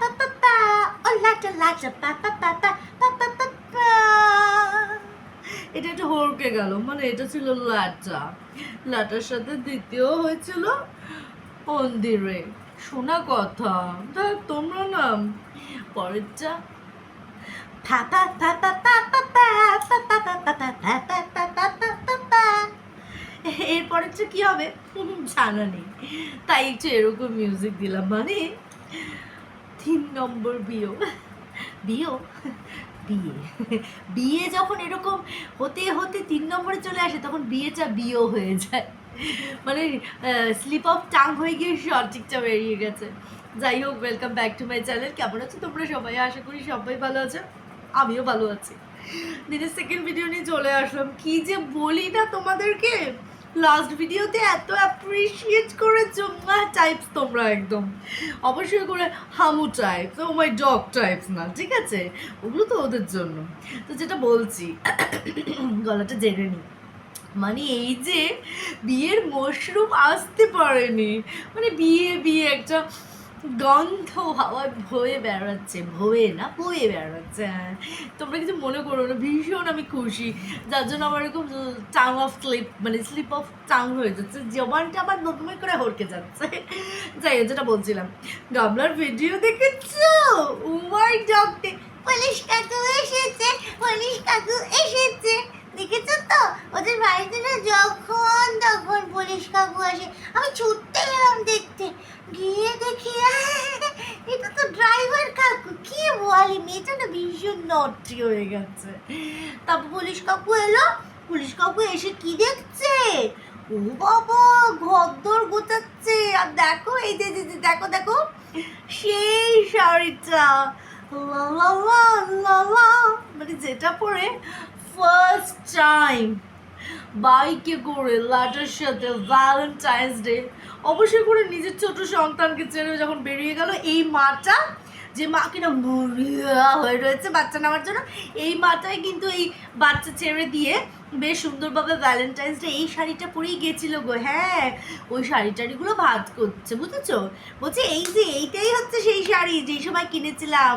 pa pa pa. Oh lacha lacha pa pa pa pa pa pa pa pa. এটা একটু হড়কে গেল মানে এটা ছিল লাটা লাটার সাথে দ্বিতীয় হয়েছিল মন্দিরে শোনা কথা তা তোমরা না পরেরটা পা পা পা পা পা পা পা পা পা পা পা। এরপরেরটা কি হবে জানা নেই তাই একটু এরকম মিউজিক দিলাম মানে তিন নম্বর বিয়ে। বিয়ে? বিয়ে? বিয়ে যখন এরকম হতে হতে তিন নম্বরে চলে আসে, তখন বিয়েটা বিয়েও হয়ে যায়। মানে স্লিপ অফ টাং হয়ে গিয়ে সঠিকটা বেরিয়ে গেছে। যাই হোক welcome back to my channel কেমন আছো তোমরা সবাই? আশা করি সবাই ভালো আছো। আমিও ভালো আছি। দিনের সেকেন্ড ভিডিও নিয়ে চলে আসলাম। কি যে বলি না তোমাদেরকে? লাস্ট ভিডিওতে এত অ্যাপ্রিসিয়েট করে করেছ টাইপস তোমরা একদম। অবশ্যই করে হামু types oh my dog types না, ঠিক আছে? ওগুলো তো ওদের জন্য। তো যেটা বলছি, গলাটা জেনে নিই মানে এই যে বিয়ের মশরুম আসতে পারেনি। মানে বিয়ে বিয়ে একটা গন্ধ হাওয়ায় ভয়ে বেড়াচ্ছে, ভয়ে না বয়ে বেড়াচ্ছে। হ্যাঁ তোমরা কিছু মনে করো না, ভীষণ আমি খুশি। যার জন্য আমার এরকম টাং অফ স্লিপ মানে স্লিপ অফ টাং হয়ে যাচ্ছে জবানটা আমার নতুন করে হরকে যাচ্ছে। যাই যেটা বলছিলাম, গামলার ভিডিও দেখেছ? মাই ডগটে পুলিশ কাকু এসেছে, পুলিশ কাকু এসেছে। দেখেছ তো? ওদের বাড়িতে না যখন তখন পুলিশ কাকু আসে, আমি ছুটতে গেলাম দেখতে গিয়ে দেখি এটা তো ড্রাইভার কাকু বলি মেয়েটা না ভীষণ নটি হয়ে গেছে। তারপর পুলিশ কাকু এলো, পুলিশ কাকু এসে কি দেখছে? ও বাবা, ঘরদোর গোছাচ্ছে। আর দেখো, এই যে যে- দেখো দেখো, সেই শাড়িটা। মানে যেটা পরে ফার্স্ট টাইম বাইকে করে লাটার সাথে ভ্যালেন্টাইন্স ডে অবশ্যই করে নিজের ছোট সন্তানকে ছেড়ে যখন বেরিয়ে গেল, এই মাটা যে মা কিনা মরিয়া হয়ে রয়েছে বাচ্চা নেওয়ার জন্য। এই মাটাই কিন্তু এই বাচ্চা ছেড়ে দিয়ে বেশ সুন্দরভাবে ভ্যালেন্টাইন্স ডে এই শাড়িটা পরেই গেছিল গো। হ্যাঁ ওই শাড়ি টাড়িগুলো ভাত করছে, বুঝেছ? বলছে এই যে এইটাই হচ্ছে সেই শাড়ি যেই সময় কিনেছিলাম।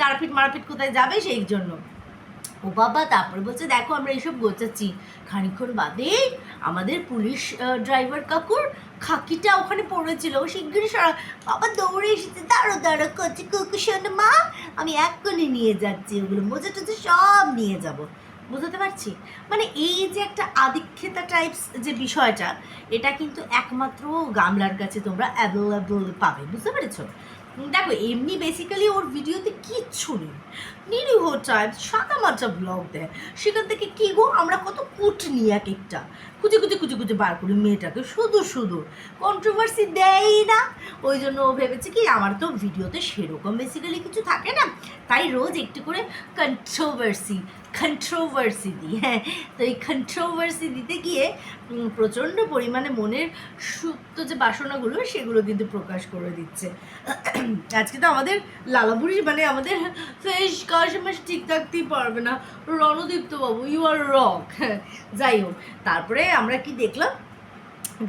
তারপিট মারপিট কোথায় যাবে সেই জন্য। ও বাবা, তারপরে বলছে, দেখো আমরা এইসব গোছাচ্ছি। খানিক্ষণ বাদে আমাদের পুলিশ ড্রাইভার কাকুর খাকিটা ওখানে পড়েছিল। ও শিগগিরই সারা বাবা দৌড়ে এসেছে, দাঁড়ো দাঁড়ো, কচি কুকু শোনো মা, আমি এক্ষুনি নিয়ে যাচ্ছি ওগুলো, মোজা টোজা সব নিয়ে যাব। বুঝতে পারছি? মানে এই যে একটা আদিক্ষেতা টাইপস যে বিষয়টা, এটা কিন্তু একমাত্র গামলার কাছে তোমরা অ্যাভেলেবল পাবে, বুঝতে পেরেছ? দেখো, এমনি বেসিক্যালি ওর ভিডিওতে কিচ্ছু নেই। নিরীহ টাইপ সাদা মাচা ব্লগ দেয়। সেখান থেকে কি গো? আমরা কত কুট নিই এক একটা। খুঁজে খুঁজে খুঁজে খুঁজে বার করি মেয়েটাকে। শুধু শুধু কন্ট্রোভার্সি দেয়ই না। ওই জন্য ও ভেবেছে কি, আমার তো ভিডিওতে সেরকম বেসিক্যালি কিছু থাকে না। তাই রোজ একটু করে কন্ট্রোভার্সি কন্ট্রোভার্সি দিই হ্যাঁ। তো এই কন্ট্রোভার্সি দিতে গিয়ে প্রচণ্ড পরিমাণে মনের সুপ্ত যে বাসনাগুলো, সেগুলো কিন্তু প্রকাশ করে দিচ্ছে। আজকে তো আমাদের লালাবুড়ি মানে আমাদের ফেস কাশমাস ঠিক থাকতেই পারবে না। রণদীপ্ত বাবু ইউ আর রক যাই হোক, তারপরে আমরা কি দেখলাম?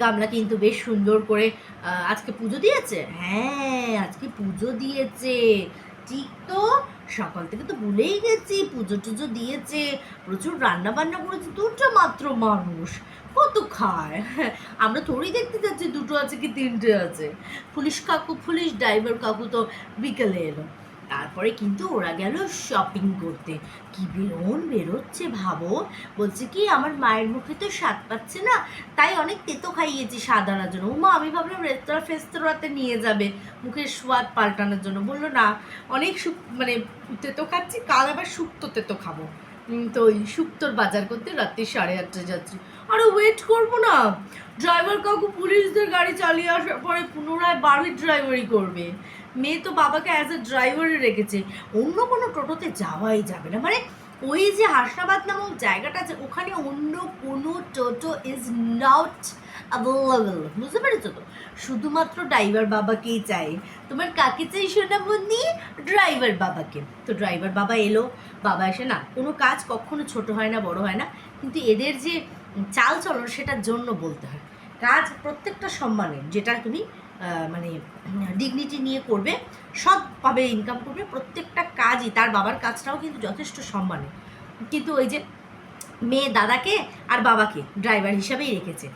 গামলা কিন্তু বেশ সুন্দর করে আজকে পুজো দিয়েছে। হ্যাঁ আজকে পুজো দিয়েছে। ঠিক তো? সকাল থেকে তো ভুলেই গেছি, পুজো টুজো দিয়েছে। প্রচুর রান্না বান্না করেছে, দুটো মাত্র মানুষ। কত খায়? আমরা থোড়ি দেখতে যাচ্ছি, দুটো আছে কি তিনটে আছে। পুলিশ কাকু, পুলিশ ড্রাইভার কাকু তো বিকেলে এলো। তারপরে কিন্তু ওরা গেল শপিং করতে। কি বেরোন, বেরোচ্ছে ভাবো বলছে কি, আমার মায়ের মুখে তো স্বাদ পাচ্ছে না, তাই অনেক তেতো খাইয়েছি স্বাদ আনার জন্য। উমা, আমি ভাবলাম রেস্তোরাঁ ফেস্তোরাঁতে নিয়ে যাবে। মুখের স্বাদ পাল্টানোর জন্য। বলল, না, অনেক মানে তেতো খাচ্ছি, কাল আবার শুক্তো তেতো খাব। তো ওই শুক্তোর বাজার করতে রাত্রি সাড়ে আটটা যাচ্ছি। আরে ওয়েট করব না। ড্রাইভার কাকু পুলিশদের গাড়ি চালিয়ে আসার পরে পুনরায় বাড়ির ড্রাইভারই করবে। মেয়ে তো বাবাকে অ্যাজ এ ড্রাইভারে রেখেছে। অন্য কোনো টোটোতে যাওয়াই যাবে না। মানে ওই যে হাসনাবাদ নামক জায়গাটা আছে, ওখানে অন্য কোনো টোটো ইজ নট অ্যাভেলেবল বুঝতে পেরেছ তো? শুধুমাত্র ড্রাইভার বাবাকেই চাই। তোমার কাকে চাই সোনামণি? ড্রাইভার বাবাকে। তো ড্রাইভার বাবা এলো, বাবা এসে, না, কোনো কাজ কখনো ছোট হয় না, বড় হয় না, কিন্তু এদের যে চাল চলন সেটার জন্য বলতে হয়। কাজ প্রত্যেকটা সম্মানের, যেটা তুমি মানে ডিগনিটি নিয়ে করবে সৎভাবে ইনকাম করবে, প্রত্যেকটা কাজই তার বাবার কাজটাও কিন্তু যথেষ্ট সম্মানের কিন্তু ওই যে মেয়ে দাদাকে আর বাবাকে ড্রাইভার হিসাবেই রেখেছে।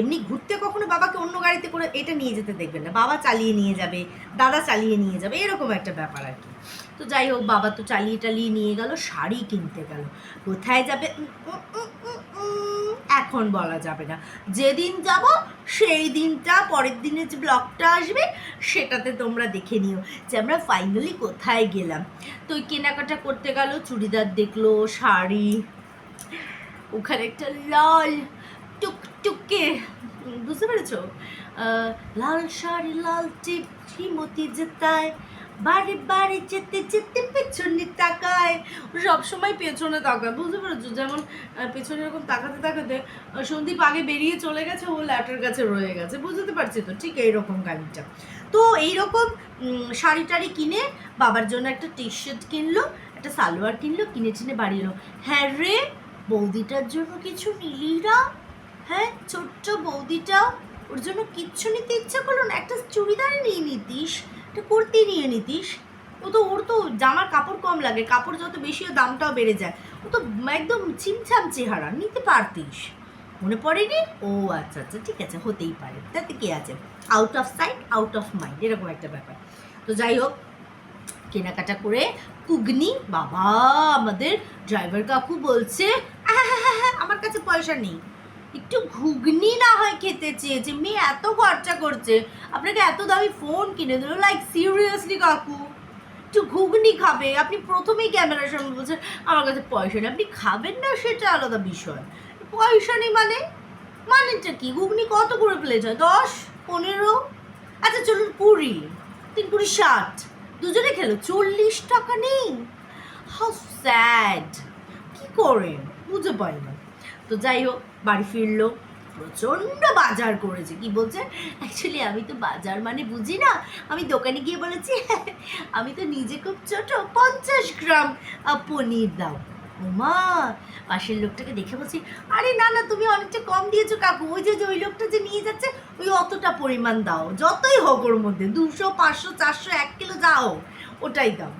এমনি ঘুরতে কখনো বাবাকে অন্য গাড়িতে করে এটা নিয়ে যেতে দেখবেন না। বাবা চালিয়ে নিয়ে যাবে, দাদা চালিয়ে নিয়ে যাবে, এরকম একটা ব্যাপার আর কি। তো যাই হোক, বাবা তো চালিয়ে টালিয়ে নিয়ে গেল, শাড়ি কিনতে গেল। কোথায় যাবে উম, উম, উম, উম, উম, এখন বলা যাবে না। যেদিন যাব, সেই দিনটা, পরের দিনে যে ব্লগটা আসবে, সেটাতে তোমরা দেখে নিও যে আমরা ফাইনালি কোথায় গেলাম। তো কেনাকাটা করতে গেল, চুড়িদার দেখল, শাড়ি, ওখানে একটা লাল টুকটুকে, বুঝতে পেরেছ? লাল শাড়ি, লাল টিপ শ্রীমতি যেতায় বাড়ি বাড়ি যেতে যেতে পেছনে তাকায়। সবসময় পেছনে তাকায়, বুঝতে পেরেছ? যেমন পেছনে এরকম তাকাতে তাকাতে সন্দীপ আগে বেরিয়ে চলে গেছে, ও ল্যাটার কাছে রয়ে গেছে, বুঝতে পারছি তো? ঠিক এইরকম গাড়িটা। তো এইরকম শাড়ি টাড়ি কিনে বাবার জন্য একটা টি শার্ট কিনলো, একটা সালোয়ার কিনলো, কিনে টিনে বাড়ি এলো। হ্যাঁ রে, বৌদিটার জন্য কিছু নিলি না? হ্যাঁ ছোট্ট বৌদিটা, ওর জন্য কিচ্ছু নিতে ইচ্ছা করল না, একটা চুড়িদার নিয়ে নিতিস। একটা কুর্তি নিয়ে নিতিস? ও তো ওর তো জামার কাপড় কম লাগে কাপড় যত বেশি ওর দামটাও বেড়ে যায়। ও তো একদম ছিমছাম চেহারা নিতে পারতিস। মনে পড়েনি? ও আচ্ছা আচ্ছা ঠিক আছে হতেই পারে। তাতে কি আছে? Out of sight out of mind এরকম একটা ব্যাপার। তো যাই হোক কেনাকাটা করে কুগনি বাবা আমাদের ড্রাইভার কাকু বলছে "আহাহাহা, আমার কাছে পয়সা নেই। একটু ঘুগনি না হয় খেতে চেয়েছে মেয়ে, এত খরচা করছে, আপনাকে এত দামি ফোন কিনে দিল লাইক সিরিয়াসলি কাকু? একটু ঘুগনি খাবে, আপনি প্রথমেই ক্যামেরার সামনে বলছেন, আমার কাছে পয়সা নেই, আপনি খাবেন না, সেটা আলাদা বিষয়। পয়সা নেই মানে? মানেটা কি? ঘুগনি কত করে প্লেট হয়? দশ? পনেরো? আচ্ছা চলুন, কুড়ি। তিন, কুড়ি, ষাট। দুজনে খেলো, চল্লিশ টাকা নেই? হাউ স্যাড কী করেন বুঝে পাই না তো যাই হোক, বাড়ি ফিরলো। প্রচণ্ড বাজার করেছে। কি বলছে? অ্যাকচুয়ালি আমি তো বাজার মানে বুঝি না। আমি দোকানে গিয়ে বলেছি, আমি তো নিজে খুব ছোট, পঞ্চাশ গ্রাম পনির দাও। ওমা, পাশের লোকটাকে দেখে বলছি, আরে না না, তুমি অনেকটা কম দিয়েছ কাকু। ওই যে ওই লোকটা যে নিয়ে যাচ্ছে, ওই অতটা পরিমাণ দাও। যতই হোক ওর মধ্যে, দুশো, পাঁচশো, চারশো, এক কিলো যাও ওটাই দাও।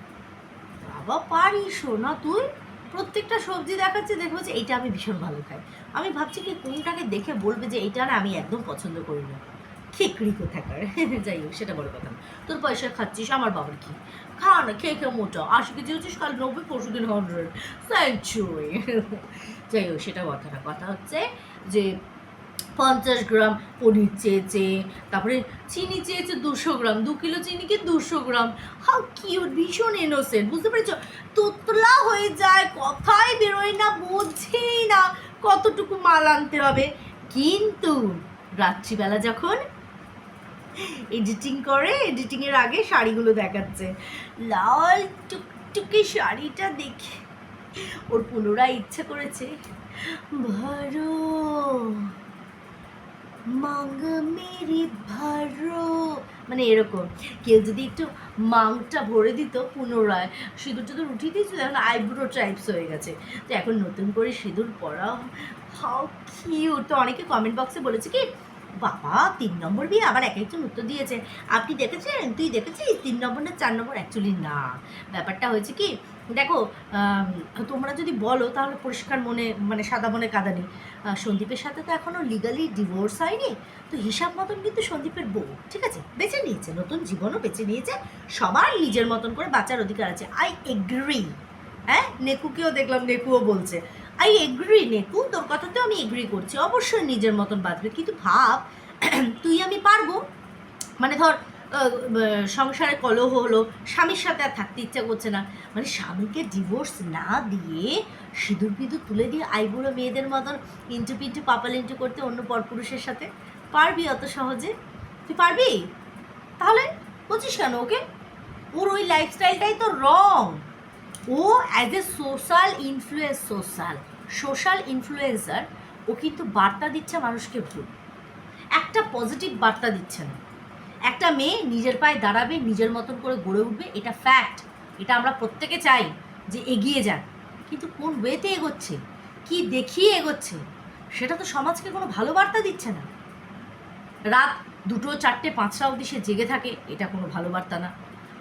বাবা, পারিস না তুই? প্রত্যেকটা সবজি দেখাচ্ছে দেখব যে এইটা আমি ভীষণ ভালো খাই। আমি ভাবছি কি কোনটাকে দেখে বলবে যে, এইটা না, আমি একদম পছন্দ করি না। খেকড়ি কোথাকার? যাই হোক, সেটা বড় কথা তোর পয়সা খাচ্ছিস, আমার বাবার কি? খা না খেয়ে খেয়ে মোটা। আশি কেজি হচ্ছিস, কাল নব্বই, পরশু দিন হান্ড্রেড সেঞ্চুরি যাই হোক, সেটা কথা না। কথা হচ্ছে যে পঞ্চাশ গ্রাম পনির চেয়েছে, তারপরে চিনি চেয়েছে দুশো গ্রাম, দু কিলো চিনিকে দুশো গ্রাম। হাউ কিউট, ভীষণ ইনোসেন্ট বুঝতে পেরেছ? তোতলা হয়ে যায়, কথাই বেরোয় না, বোঝেই না কতটুকু মাল আনতে হবে। কিন্তু রাত্রিবেলা যখন এডিটিং করে এডিটিংয়ের আগে শাড়িগুলো দেখাচ্ছে, লাল টুকটুকে শাড়িটা দেখে ওর পুনরায় ইচ্ছা করেছে ভারো মাঙ্গ মেরি ভারো। মানে এরকম। কেউ যদি একটু মাংটা ভরে দিত পুনরায়, সিঁদুর টিঁদুর উঠিয়ে দিয়েছিল, এখন আইব্রো টাইপস হয়ে গেছে। তো এখন নতুন করে সিঁদুর পরা হাউ কিউট। তো অনেকে কমেন্ট বক্সে বলেছে কি বাবা তিন নম্বর বিয়ে আবার এক একজন উত্তর দিয়েছে। আপনি দেখেছেন? তুই দেখেছিস? তিন নম্বর না চার নম্বর? অ্যাকচুয়ালি না। ব্যাপারটা হয়েছে কি দেখো তোমরা যদি বলো তাহলে পরিষ্কার মনে মানে সাদা মনে কাঁদানি। আহ, সন্দীপের সাথে তো এখনও লিগালি ডিভোর্স হয়নি। তো হিসাব মতন কিন্তু সন্দীপের বউ ঠিক আছে? বেছে নিয়েছে নতুন জীবনও বেছে নিয়েছে। সবার নিজের মতন করে বাঁচার অধিকার আছে। আই এগ্রি হ্যাঁ? নেকুকেও দেখলাম নেকুও বলছে। আই এগ্রি নেকু তোর কথাতে আমি এগ্রি করছি। অবশ্যই নিজের মতন বাঁচবে কিন্তু ভাব, তুই আমি পারব। মানে ধর সংসারে কলহ হলো, স্বামীর সাথে আর থাকতে ইচ্ছা করছে না। মানে স্বামীকে ডিভোর্স না দিয়ে সিঁদুর পিঁদুর তুলে দিয়ে আইবুড়ো মেয়েদের মতন ইন্টু পিন্টু পাপাল ইন্টু করতে অন্য পরপুরুষের সাথে পারবি অত সহজে? তুই পারবি? তাহলে বলছিস কেন ওকে? ওর ওই লাইফস্টাইলটাই তো wrong. O as a social influence social social influencer ও কিন্তু বার্তা দিচ্ছে মানুষকে ভুল। একটা পজিটিভ বার্তা দিচ্ছে না। একটা মেয়ে নিজের পায়ে দাঁড়াবে, নিজের মতন করে গড়ে উঠবে, এটা ফ্যাক্ট এটা আমরা প্রত্যেকে চাই যে এগিয়ে যাক। কিন্তু কোন ওয়েতে এগোচ্ছে? কি দেখিয়ে এগোচ্ছে? সেটা তো সমাজকে কোনো ভালো বার্তা দিচ্ছে না। রাত দুটো, চারটে, পাঁচটা অবধি সে জেগে থাকে, এটা কোনো ভালো বার্তা না।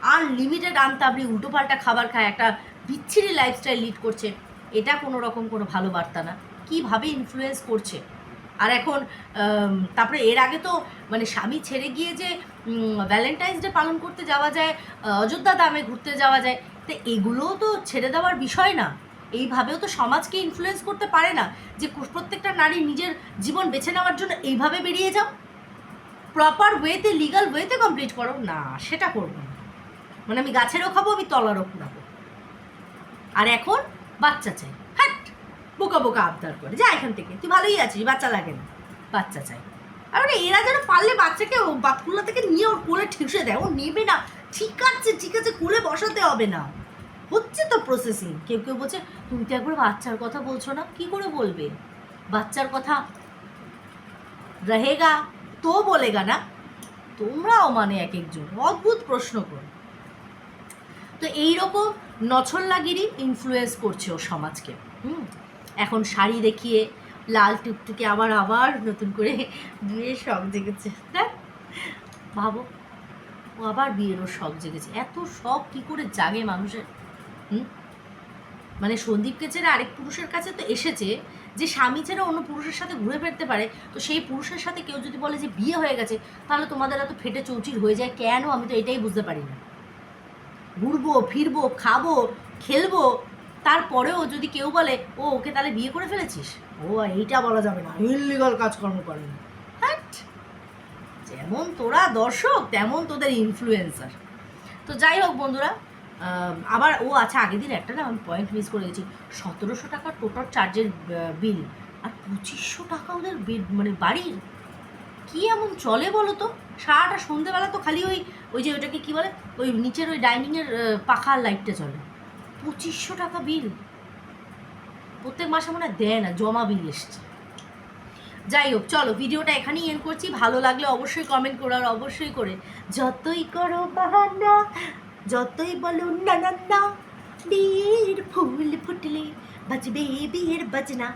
আনলিমিটেড আনতাবড়ি উল্টোপাল্টা খাবার খায়, একটা বিচ্ছিরি লাইফস্টাইল লিড করছে। এটা কোনো রকম কোনো ভালো বার্তা না। কীভাবে ইনফ্লুয়েন্স করছে? আর এখন তারপরে এর আগে তো মানে স্বামী ছেড়ে গিয়ে যে ভ্যালেন্টাইন্স ডে পালন করতে যাওয়া যায় অযোধ্যা দামে ঘুরতে যাওয়া যায়, তো এগুলোও তো ছেড়ে দেওয়ার বিষয় না। এইভাবেও তো সমাজকে ইনফ্লুয়েন্স করতে পারে না যে, প্রত্যেকটা নারী নিজের জীবন বেছে নেওয়ার জন্য এইভাবে বেরিয়ে যাও। প্রপার ওয়েতে লিগাল ওয়েতে কমপ্লিট করো। না, সেটা করব না। মানে আমি গাছেরও খাব, আমি তলারও কুড়াবো আর এখন বাচ্চা চাই। হ্যাট বোকা বোকা আবদার করে। যা এখান থেকে। তুই ভালোই আছিস, বাচ্চা লাগে না। বাচ্চা চাই। আর মানে এরা যেন পারলে বাচ্চাকে বাতকুলা থেকে নিয়ে ওর কোলে ঠেসে দেয়। ও নেবে না। ঠিক আছে ঠিক আছে, কোলে বসাতে হবে না। হচ্ছে তো প্রসেসিং কেউ কেউ বলছে, তুমি তো একবার বাচ্চার কথা বলছো না? কি করে বলবে? বাচ্চার কথা রহেগা, তো বলেগা না? তোমরাও মানে এক একজন। অদ্ভুত প্রশ্ন করো। তো এইরকম নছল্লাগিরি ইনফ্লুয়েন্স করছে ও সমাজকে, হুম? এখন শাড়ি দেখিয়ে লাল টুকটুকে আবার আবার নতুন করে বিয়ের শখ জেগেছে হ্যাঁ? ভাবো, ও আবার বিয়েরও শখ জেগেছে। এত শখ কী করে জাগে মানুষের, হুম? মানে সন্দীপকে ছেড়ে আরেক পুরুষের কাছে তো এসেছে যে স্বামী ছেড়ে অন্য পুরুষের সাথে ঘুরে ফিরতে পারে, তো সেই পুরুষের সাথে কেউ যদি বলে যে বিয়ে হয়ে গেছে, তাহলে তোমাদের এত ফেটে চৌচির হয়ে যায় কেন? আমি তো এটাই বুঝতে পারি না। ঘুরবো ফিরবো খাব খেলব। তারপরেও যদি কেউ বলে ও ওকে তাহলে বিয়ে করে ফেলেছিস? ও এইটা বলা যাবে না। ইলিগাল কাজকর্ম করে না। হ্যাট? যেমন তোরা দর্শক তেমন তোদের ইনফ্লুয়েন্সার তো যাই হোক বন্ধুরা আহ, আবার ও আচ্ছা আগের দিন একটা না আমি পয়েন্ট মিস করে গেছি। সতেরোশো টাকা টোটাল চার্জের বিল আর পঁচিশশো টাকা ওদের bed- মানে বাড়ির কি এমন চলে বলো তো? সারাটা সন্ধেবেলা তো খালি ওই ওই যে ওইটাকে কী বলে? ওই নিচের ওই ডাইনিংয়ের পাখার লাইটটা চলে। পঁচিশশো টাকা বিল প্রত্যেক মাসে মনে হয় দেয় না, জমা বিল এসছে। যাই হোক, চলো ভিডিওটা এখানেই এন্ড করছি। ভালো লাগলে অবশ্যই কমেন্ট করো আর অবশ্যই করে, যতই করো বাহানা, যতই বলো না না না, বিয়ের ফুল ফুটলে বাজবে বিয়ের বাজনা।